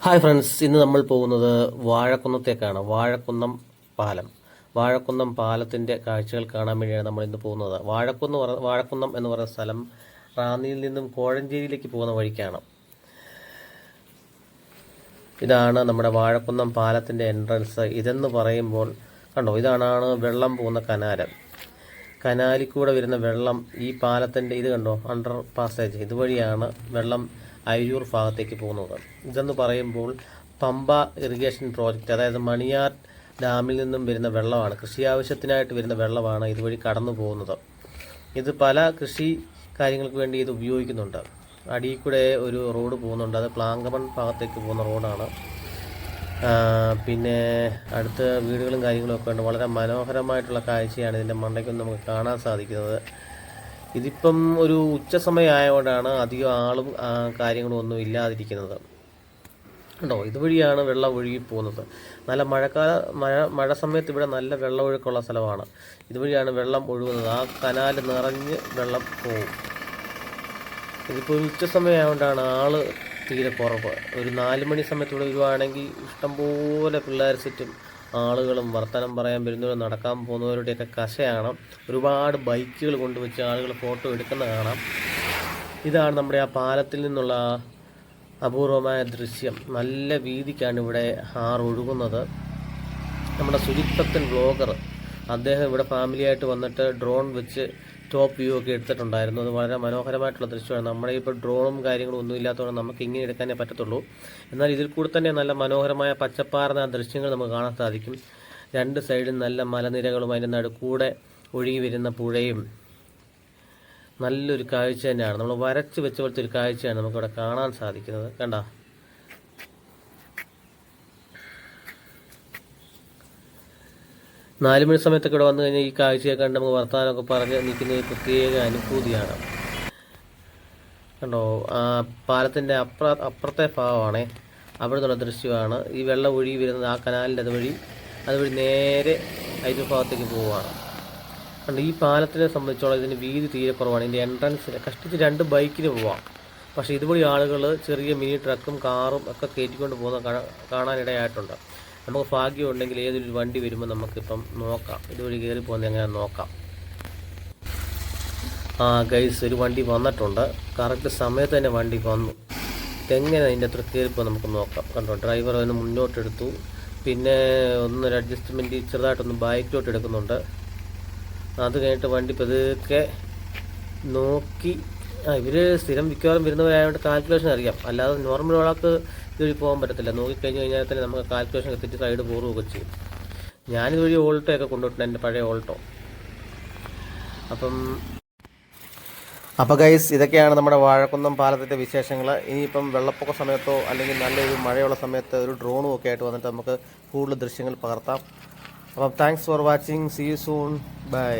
Hi friends ഇന്ന് നമ്മൾ പോകുന്നത് വാഴക്കുന്നത്തേക്കാണ്. വാഴക്കുന്നം പാലം. വാഴക്കുന്നം പാലത്തിന്റെ കാഴ്ചകൾ കാണാൻ വേണ്ടിയാണ് നമ്മൾ ഇന്ന് പോകുന്നത്. വാഴക്കുന്ന് വാഴക്കുന്നം എന്ന് പറയുന്ന സ്ഥലം റാന്നിയിൽ നിന്നും കോഴഞ്ചേരിയിലേക്ക് പോകുന്ന വഴിക്കാണ്. ഇതാണ് നമ്മുടെ വാഴക്കുന്നം പാലത്തിന്റെ എൻട്രൻസ് ഇതെന്ന് പറയുമ്പോൾ കണ്ടോ ഇതാണ് വെള്ളം പോകുന്ന കനാല് കനാലിൽ കൂടെ വരുന്ന വെള്ളം ഈ പാലത്തിന്റെ ഇത് കണ്ടോ അണ്ടർ പാസേജ് ഇതുവഴിയാണ് വെള്ളം അയ്യൂർ ഭാഗത്തേക്ക് പോകുന്നത്. ഇതെന്ന് പറയുമ്പോൾ പമ്പ ഇറിഗേഷൻ പ്രോജക്റ്റ് അതായത് മണിയാർ ഡാമിൽ നിന്നും വരുന്ന വെള്ളമാണ് കൃഷി ആവശ്യത്തിനായിട്ട് വരുന്ന വെള്ളമാണ് ഇതുവഴി കടന്നു പോകുന്നത്. ഇത് പല കൃഷി കാര്യങ്ങൾക്ക് വേണ്ടി ഇത് ഉപയോഗിക്കുന്നുണ്ട്. അടിയിൽ കൂടെ ഒരു റോഡ് പോകുന്നുണ്ട് അത് പ്ലാങ്കമൺ ഭാഗത്തേക്ക് പോകുന്ന റോഡാണ്. പിന്നെ അടുത്ത വീടുകളും കാര്യങ്ങളും ഒക്കെ ഉണ്ട്. വളരെ മനോഹരമായിട്ടുള്ള കാഴ്ചയാണ് ഇതിന്റെ മണ്ടയ്ക്കൊന്നും നമുക്ക് കാണാൻ സാധിക്കുന്നത്. ഇതിപ്പം ഒരു ഉച്ച സമയമായതുകൊണ്ടാണ് അധികം ആളും കാര്യങ്ങളും ഒന്നും ഇല്ലാതിരിക്കുന്നത്. ഉണ്ടോ ഇതുവഴിയാണ് വെള്ളം ഒഴുകി പോകുന്നത്. നല്ല മഴക്കാല മഴ മഴ സമയത്ത് ഇവിടെ നല്ല വെള്ളമൊഴുക്കുള്ള സ്ഥലമാണ്. ഇതുവഴിയാണ് വെള്ളം ഒഴുകുന്നത്. ആ കനാൽ നിറഞ്ഞ് വെള്ളം പോകും ഇതിപ്പോൾ ഒരു ഉച്ച സമയമായതുകൊണ്ടാണ് ആൾ തീരെ കുറവ്. ഒരു നാല് മണി സമയത്ത് ഇവിടെ വരുവാണെങ്കിൽ ഇഷ്ടംപോലെ പിള്ളേർ സെറ്റും ആളുകളും വർത്തമാനം പറയാൻ വരുന്നവരും നടക്കാൻ പോകുന്നവരുടെയൊക്കെ കശയാണ്. ഒരുപാട് ബൈക്കുകൾ കൊണ്ടുവച്ച് ആളുകൾ ഫോട്ടോ എടുക്കുന്ന കാണാം. ഇതാണ് നമ്മുടെ ആ പാലത്തിൽ നിന്നുള്ള അപൂർവമായ ദൃശ്യം. നല്ല വീതിക്കാണ് ഇവിടെ ആറ് ഒഴുകുന്നത്. നമ്മുടെ സുജിത്തപ്പൻ വ്ളോഗർ അദ്ദേഹം ഇവിടെ ഫാമിലിയായിട്ട് വന്നിട്ട് ഡ്രോൺ വെച്ച് ടോപ്പ് വ്യൂ ഒക്കെ എടുത്തിട്ടുണ്ടായിരുന്നു. അത് വളരെ മനോഹരമായിട്ടുള്ള ദൃശ്യമാണ്. നമ്മുടെ ഇപ്പോൾ ഡ്രോണും കാര്യങ്ങളും ഒന്നും ഇല്ലാത്തതുകൊണ്ട് നമുക്ക് ഇങ്ങനെ എടുക്കാനേ പറ്റത്തുള്ളൂ. എന്നാൽ ഇതിൽ കൂടെ തന്നെ നല്ല മനോഹരമായ പച്ചപ്പാർന്ന ദൃശ്യങ്ങൾ നമുക്ക് കാണാൻ സാധിക്കും. രണ്ട് സൈഡും നല്ല മലനിരകളും അതിന്റെ നടുക്കൂടെ ഒഴുകി വരുന്ന പുഴയും. നല്ലൊരു കാഴ്ച തന്നെയാണ്. നമ്മൾ വരച്ച് വെച്ച പോലത്തെ ഒരു കാഴ്ചയാണ് നമുക്കിവിടെ കാണാൻ സാധിക്കുന്നത്. കണ്ട? നാല് മണി സമയത്തൊക്കെ ഇവിടെ വന്നു കഴിഞ്ഞാൽ ഈ കാഴ്ചയൊക്കെ കണ്ട് നമുക്ക് വർത്തമാനമൊക്കെ പറഞ്ഞ് നിൽക്കുന്ന ഒരു പ്രത്യേക അനുഭൂതിയാണ്. കണ്ടോ ആ പാലത്തിന്റെ അപ്പുറ അപ്പുറത്തെ ഭാഗമാണേ. അവിടെ നിന്നുള്ള ദൃശ്യമാണ്. ഈ വെള്ളം ഒഴുകി വരുന്നത് ആ കനാലിന്റെ അതുവഴി അതുവഴി നേരെ അതിന്റെ ഭാഗത്തേക്ക് പോവുകയാണ്. കണ്ടോ ഈ പാലത്തിനെ സംബന്ധിച്ചോളം ഇതിന്റെ വീതി തീരെ കുറവാണ്. ഇതിന്റെ എൻട്രൻസിന് കഷ്ടിച്ച് രണ്ട് ബൈക്കിന് പോവാം. പക്ഷേ ഇതുവഴി ആളുകൾ ചെറിയ മിനി ട്രക്കും കാറും ഒക്കെ കയറ്റിക്കൊണ്ട് പോകുന്ന കാണാ- കാണാനിടയായിട്ടുണ്ട്. നമുക്ക് ഭാഗ്യം ഉണ്ടെങ്കിൽ ഏതൊരു വണ്ടി വരുമ്പോൾ നമുക്കിപ്പം നോക്കാം. ഇതുവഴി കയറി പോകുന്നത് എങ്ങനെ നോക്കാം. ആ ഗൈസ് ഒരു വണ്ടി വന്നിട്ടുണ്ട്. കറക്റ്റ് സമയത്ത് തന്നെ വണ്ടി വന്നു. എങ്ങനെ അതിന്റെ അത്ര കയറിപ്പോൾ നമുക്ക് നോക്കാം. കണ്ടോ ഡ്രൈവർ അതിന് മുന്നോട്ടെടുത്തു. പിന്നെ ഒന്നൊരു അഡ്ജസ്റ്റ്മെന്റ് ചെറുതായിട്ടൊന്ന് ബാക്കിലോട്ട് എടുക്കുന്നുണ്ട്. അത് കഴിഞ്ഞിട്ട് വണ്ടി പതുക്കെ നോക്കി ആ ഇവർ സ്ഥിരം മിക്കവാറും വരുന്നവരായതുകൊണ്ട് കാൽക്കുലേഷൻ അറിയാം. അല്ലാതെ നോർമൽ ഒരാൾക്ക് ഇതുവഴി പോകാൻ പറ്റത്തില്ല. കഴിഞ്ഞു കഴിഞ്ഞാൽ തന്നെ നമുക്ക് കാൽക്കുലേഷൻ എത്തിച്ച് സൈഡ് പോറുകയൊക്കെ ചെയ്യും. ഞാനിതുവഴി ഓൾട്ടോ ഒക്കെ കൊണ്ടുപോയിട്ടുണ്ട് എന്റെ പഴയ ഓൾട്ടോ അപ്പം അപ്പോൾ ഗൈസ് ഇതൊക്കെയാണ് നമ്മുടെ വാഴക്കുന്നം പാലത്തിന്റെ വിശേഷങ്ങൾ ഇനിയിപ്പം വെള്ളപ്പൊക്ക സമയത്തോ അല്ലെങ്കിൽ നല്ലൊരു മഴയുള്ള സമയത്ത് ഒരു ഡ്രോണും ഒക്കെ ആയിട്ട് വന്നിട്ട് നമുക്ക് കൂടുതൽ ദൃശ്യങ്ങൾ പകർത്താം. അപ്പം thanks for watching see you soon bye